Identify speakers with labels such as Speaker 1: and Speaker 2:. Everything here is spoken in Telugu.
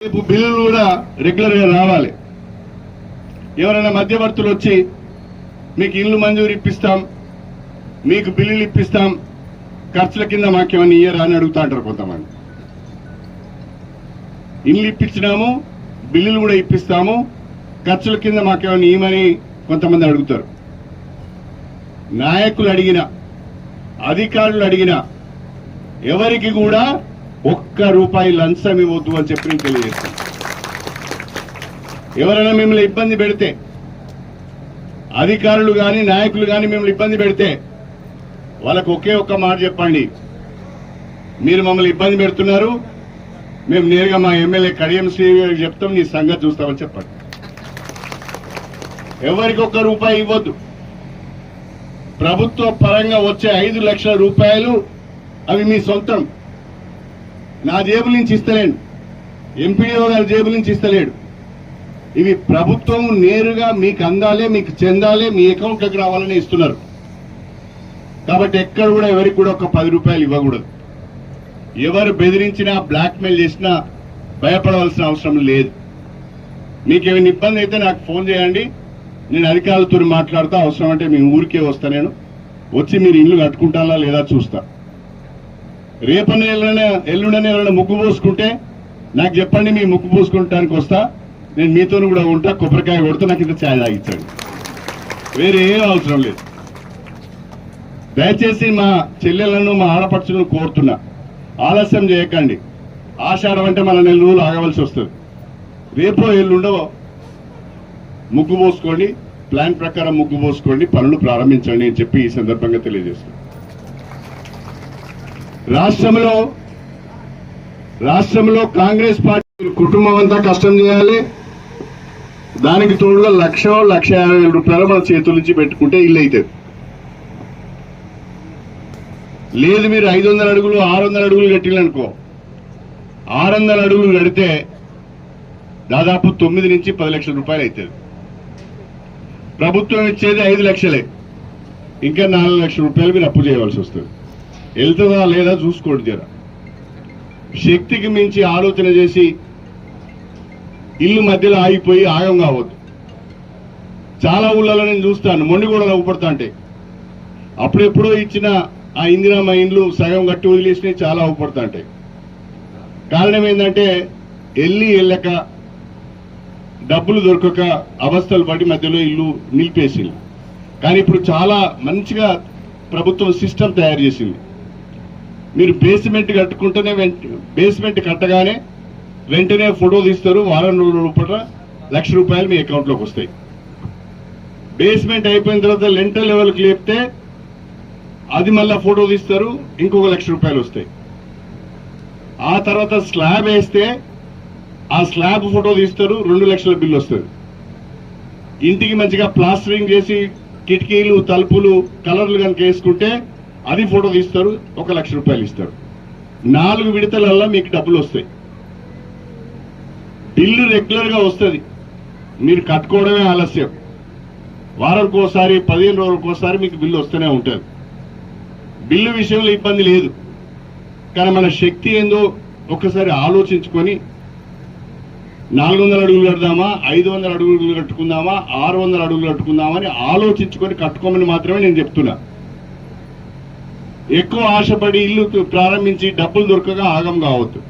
Speaker 1: బిల్లులు కూడా రెగ్యులర్గా రావాలి. ఎవరైనా మధ్యవర్తులు వచ్చి మీకు ఇల్లు మంజూరు ఇప్పిస్తాం మీకు బిల్లులు ఇప్పిస్తాం ఖర్చుల కింద మాకేమన్నా ఇయ్యరా? అని అడుగుతా అంటారు కొంతమంది. ఇల్లు ఇప్పించినాము బిల్లులు కూడా ఇప్పిస్తాము ఖర్చుల కింద మాకేమన్నా ఇయ్యమని కొంతమంది అడుగుతారు. నాయకులు అడిగిన అధికారులు అడిగిన ఎవరికి కూడా ఒక్క రూపాయి లంచం ఇవ్వద్దు అని చెప్పి తెలియజేస్తాం ఎవరైనా మిమ్మల్ని ఇబ్బంది పెడితే అధికారులు కానీ నాయకులు కానీ మిమ్మల్ని ఇబ్బంది పెడితే వాళ్ళకు ఒకే ఒక్క మాట చెప్పండి. మీరు మమ్మల్ని ఇబ్బంది పెడుతున్నారు. మేము నేరుగా మా ఎమ్మెల్యే కడియం శ్రీ గారికి చెప్తాం నీ సంగతి చూస్తామని చెప్పండి. ఎవరికి ఒక్క రూపాయి ఇవ్వద్దు. ప్రభుత్వ పరంగా వచ్చే ఐదు లక్షల రూపాయలు అవి మీ సొంతం. నా జేబుల నుంచి ఇస్తలేడు. ఎంపీడీఓ గారి జేబుల నుంచి ఇస్తలేడు. ఇవి ప్రభుత్వం నేరుగా మీకు అందాలే మీకు చెందాలే మీ అకౌంట్లకు రావాలని ఇస్తున్నారు. కాబట్టి ఎక్కడ కూడా ఎవరికి కూడా ఒక పది రూపాయలు ఇవ్వకూడదు. ఎవరు బెదిరించినా బ్లాక్మెయిల్ చేసినా భయపడవలసిన అవసరం లేదు. మీకు ఏమైనా ఇబ్బంది అయితే నాకు ఫోన్ చేయండి. నేను అధికారులతో మాట్లాడుతూ. అవసరం అంటే మీ ఊరికే వస్తా నేను. వచ్చి మీరు ఇల్లు కట్టుకుంటారా లేదా చూస్తా. రేపన్న ఎల్లుండ ఎల్లుండనే ఎవరైనా ముగ్గు పోసుకుంటే నాకు చెప్పండి మీ ముగ్గు పోసుకుంటానికి వస్తా. నేను మీతో కూడా ఉంటా కొబ్బరికాయ కొడుతూ నాకు ఇంత ఛాయ్ తాగించండి వేరే ఏం అవసరం లేదు. దయచేసి మా చెల్లెలను మా ఆడపడుచులను కోరుతున్నా. ఆలస్యం చేయకండి. ఆషాఢం అంటే మన నెల రోజులు ఆగవలసి వస్తుంది. రేపో ఎల్లుండవో ముగ్గు పోసుకోండి. ప్లాన్ ప్రకారం ముగ్గు పోసుకోండి. పనులు ప్రారంభించండి అని చెప్పి ఈ సందర్భంగా తెలియజేస్తున్నాను. రాష్ట్రంలో రాష్ట్రంలో కాంగ్రెస్ పార్టీ కుటుంబం అంతా కష్టం చేయాలి. దానికి తోడుగా లక్ష లక్ష యాభై వేల రూపాయలు మన చేతుల నుంచి పెట్టుకుంటే ఇల్లు అవుతుంది లేదు మీరు ఐదు వందల అడుగులు ఆరు వందల అడుగులు కట్టిలనుకో ఆరు వందల అడుగులు కడితే దాదాపు తొమ్మిది నుంచి పది లక్షల రూపాయలు అవుతుంది ప్రభుత్వం ఇచ్చేది ఐదు లక్షలే. ఇంకా నాలుగు లక్షల రూపాయలు మీరు అప్పు చేయవలసి వస్తుంది. వెళ్తుందా లేదా చూసుకోండి జర. శక్తికి మించి ఆలోచన చేసి ఇల్లు మధ్యలో ఆగిపోయి ఆగం కావద్దు. చాలా ఊళ్ళలో నేను చూస్తాను మొండి ఊపడతా అంటే అప్పుడెప్పుడో ఇచ్చిన ఆ ఇందిరామ ఇండ్లు సగం కట్టి వదిలేసినవి చాలా ఊపడతా ఉంటాయి కారణం ఏంటంటే వెళ్ళి వెళ్ళక డబ్బులు దొరకక అవస్థలు పడి మధ్యలో ఇల్లు నిలిపేసింది. కానీ ఇప్పుడు చాలా మంచిగా ప్రభుత్వం సిస్టమ్ తయారు చేసింది. మీరు బేస్మెంట్ కట్టుకుంటేనే వెంట- బేస్మెంట్ కట్టగానే వెంటనే ఫోటో తీస్తారు. వారం రోజుల లోపల లక్ష రూపాయలు మీ అకౌంట్లోకి వస్తాయి. బేస్మెంట్ అయిపోయిన తర్వాత లెంటర్ లెవెల్కి లేపితే అది మళ్ళీ ఫోటో తీస్తారు. ఇంకొక లక్ష రూపాయలు వస్తాయి. ఆ తర్వాత స్లాబ్ వేస్తే ఆ స్లాబ్ ఫోటో తీస్తారు. రెండు లక్షల బిల్లు వస్తుంది. ఇంటికి మంచిగా ప్లాస్టరింగ్ చేసి కిటికీలు తలుపులు కలర్లు కనుక వేసుకుంటే అది ఫోటో తీస్తారు ఒక లక్ష రూపాయలు ఇస్తారు. నాలుగు విడతలల్లా మీకు డబ్బులు వస్తాయి. బిల్లు రెగ్యులర్గా వస్తుంది. మీరు కట్టుకోవడమే ఆలస్యం. వారానికోసారి పదిహేను రోజులకోసారి మీకు బిల్లు వస్తూనే ఉంటుంది. బిల్లు విషయంలో ఇబ్బంది లేదు. కానీ మన శక్తి ఏందో ఒక్కసారి ఆలోచించుకొని నాలుగు వందల అడుగులు కడదామా ఐదు వందల అడుగులు కట్టుకుందామా ఆరు వందల అడుగులు కట్టుకుందామా అని ఆలోచించుకొని కట్టుకోమని మాత్రమే నేను చెప్తున్నా. ఎక్కువ ఆశపడి ఇల్లు ప్రారంభించి డబ్బులు దొరకగా ఆగం కావద్దు.